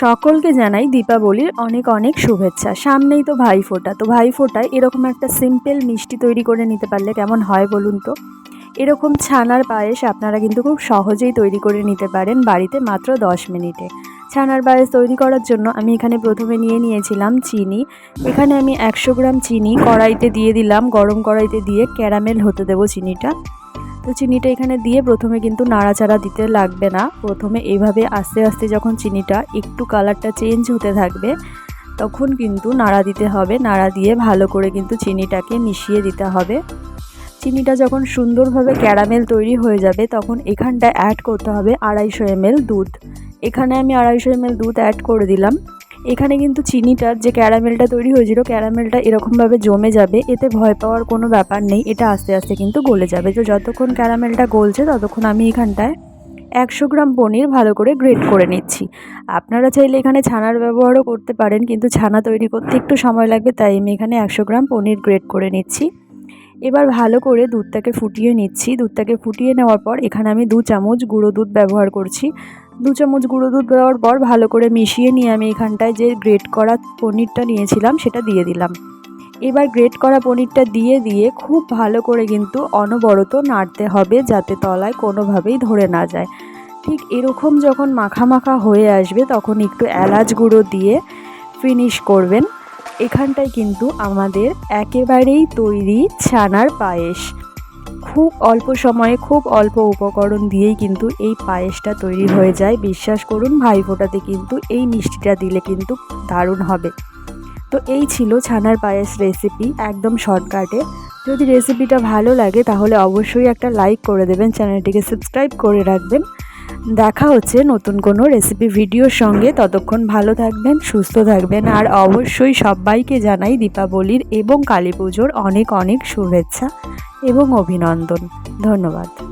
সকলকে জানাই দীপাবলির অনেক অনেক শুভেচ্ছা। সামনেই তো ভাইফোঁটা তো ভাইফোঁটায় এরকম একটা সিম্পল মিষ্টি তৈরি করে নিতে পারলে কেমন হয় বলুন তো? এরকম ছানার পায়েস আপনারা কিন্তু খুব সহজেই তৈরি করে নিতে পারেন বাড়িতে মাত্র দশ মিনিটে। ছানার পায়েস তৈরি করার জন্য আমি এখানে প্রথমে নিয়ে নিয়েছিলাম চিনি। এখানে আমি একশো গ্রাম চিনি কড়াইতে দিয়ে দিলাম, গরম কড়াইতে দিয়ে ক্যারামেল হতে দেবো চিনিটা। তো চিনিটা এখানে দিয়ে প্রথমে কিন্তু নাড়াচাড়া দিতে লাগবে না। প্রথমে এইভাবে আস্তে আস্তে যখন চিনিটা একটু কালারটা চেঞ্জ হতে থাকবে, তখন কিন্তু নাড়া দিতে হবে। নাড়া দিয়ে ভালো করে কিন্তু চিনিটাকে মিশিয়ে দিতে হবে। চিনিটা যখন সুন্দরভাবে ক্যারামেল তৈরি হয়ে যাবে, তখন এখানটা অ্যাড করতে হবে আড়াইশো এমএল দুধ। এখানে আমি আড়াইশো এমএল দুধ অ্যাড করে দিলাম। এখানে কিন্তু চিনিটার যে ক্যারামেলটা তৈরি হয়েছিল, ক্যারামেলটা এরকমভাবে জমে যাবে। এতে ভয় পাওয়ার কোনো ব্যাপার নেই, এটা আস্তে আস্তে কিন্তু গলে যাবে। তো যতক্ষণ ক্যারামেলটা গলছে, ততক্ষণ আমি এখানটায় একশো গ্রাম পনির ভালো করে গ্রেট করে নিচ্ছি। আপনারা চাইলে এখানে ছানার ব্যবহারও করতে পারেন, কিন্তু ছানা তৈরি করতে একটু সময় লাগবে, তাই আমি এখানে একশো গ্রাম পনির গ্রেট করে নিচ্ছি। এবার ভালো করে দুধটাকে ফুটিয়ে নিচ্ছি। দুধটাকে ফুটিয়ে নেওয়ার পর এখানে আমি দু চামচ গুঁড়ো দুধ ব্যবহার করছি। দু চামচ গুঁড়ো দুধ দেওয়ার পর ভালো করে মিশিয়ে নিয়ে আমি এখানটায় যে গ্রেট করা পনিরটা নিয়েছিলাম সেটা দিয়ে দিলাম। এবার গ্রেট করা পনিরটা দিয়ে দিয়ে খুব ভালো করে কিন্তু অনবরত নাড়তে হবে যাতে তলায় কোনোভাবেই ধরে না যায়। ঠিক এরকম যখন মাখা মাখা হয়ে আসবে তখন একটু এলাচ গুঁড়ো দিয়ে ফিনিশ করবেন। এখানটায় কিন্তু আমাদের একেবারেই তৈরি ছানার পায়েস। খুব অল্প সময়ে খুব অল্প উপকরণ দিয়েই কিন্তু এই পায়েসটা তৈরি হয়ে যায়। বিশ্বাস করুন, ভাইফোঁটাতে কিন্তু এই মিষ্টিটা দিলে কিন্তু দারুণ হবে। তো এই ছিল ছানার পায়েস রেসিপি একদম শর্টকাটে যদি রেসিপিটা ভালো লাগে তাহলে অবশ্যই একটা লাইক করে দেবেন, চ্যানেলটিকে সাবস্ক্রাইব করে রাখবেন। দেখা হচ্ছে নতুন কোনো রেসিপি ভিডিওর সঙ্গে। ততক্ষণ ভালো থাকবেন, সুস্থ থাকবেন। আর অবশ্যই সবাইকে জানাই দীপাবলির এবং কালী পুজোর অনেক অনেক শুভেচ্ছা। এবং অভিনন্দন। ধন্যবাদ।